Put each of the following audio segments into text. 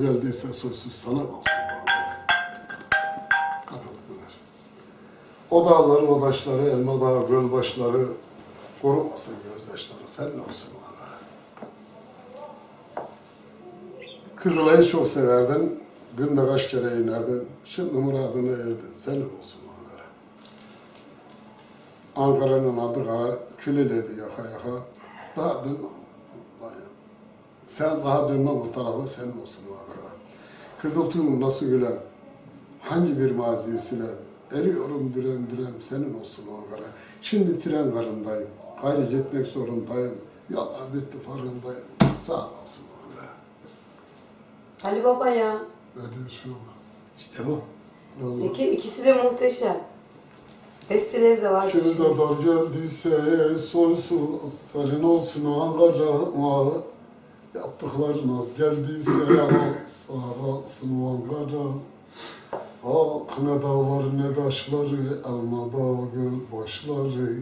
geldiyse sözsüz sana kalsın. Kapatınlar. O dağları, o taşları, elma dağı, göl başları korumasın gözyaşları. Sen ne olsun Ankara. Kızılay'ı çok severdin. Günde kaç kere inerdin. Şimdi muradına erdin. Senin olsun Ankara. Ankara'nın adı kara, küleledi yaka yaka. Daha Vallahi. Sen daha dönmem o tarafa senin olsun bu Ankara. Kızıltuğum nasıl gülen, hangi bir maziyi silen, eriyorum direm direm senin olsun o Ankara. Şimdi tren garındayım, gayrı gitmek zorundayım, yallah bitti farkındayım, sağ olsun Ankara. Ali Baba ya. Ne diyorsun? İşte bu. Vallahi. İki, ikisi de muhteşem. Besteleri de var. Kimize dar geldiyse sonsuz senin olsun Ankara. Yaptıkların az geldiyse yalan sağ olsun Ankara. Ah ne dağlar ne taşları, elma dağ göl başları.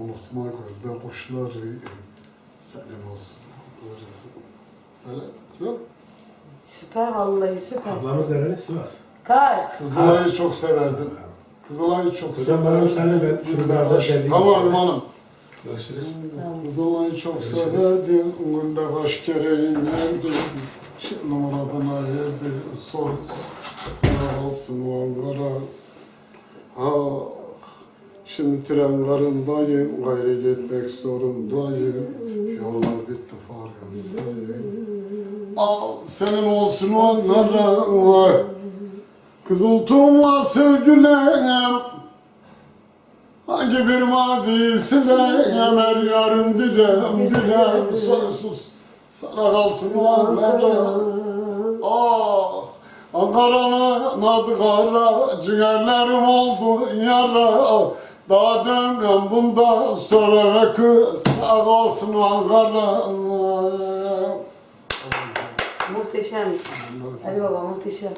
Unutma gölde kuşları, senin olsun. Böyle güzel. Süper vallahi süper. Ablamız nereli? Sivas. Kars. Kızılay'ı çok severdim. Kızılay'ı çok Hocam bana müsaade ben şunu biraz daha şerleyeyim. Tamam hanım. Görüşürüz. Kızılay'ı çok severdim, günde kaç kere inerdim. Şimdi muradına erdi, sor, sana kalsın o Ankara. Ah, şimdi tren garındayım, gayrı gitmek zorundayım. Yollar bitti farkındayım. Al senin olsun o Ankara. Kızıltuğumla sevgilim, Hangi bir mazi sileyem her yarım direm direm sonsuz sana kalsın Ankara. Ah Ankara'nın adı kara ciğerlerim oldu yara. Daha dönmem bundan sonra kız sağ kalsın Ankara. Muhteşem. Ali Baba muhteşem.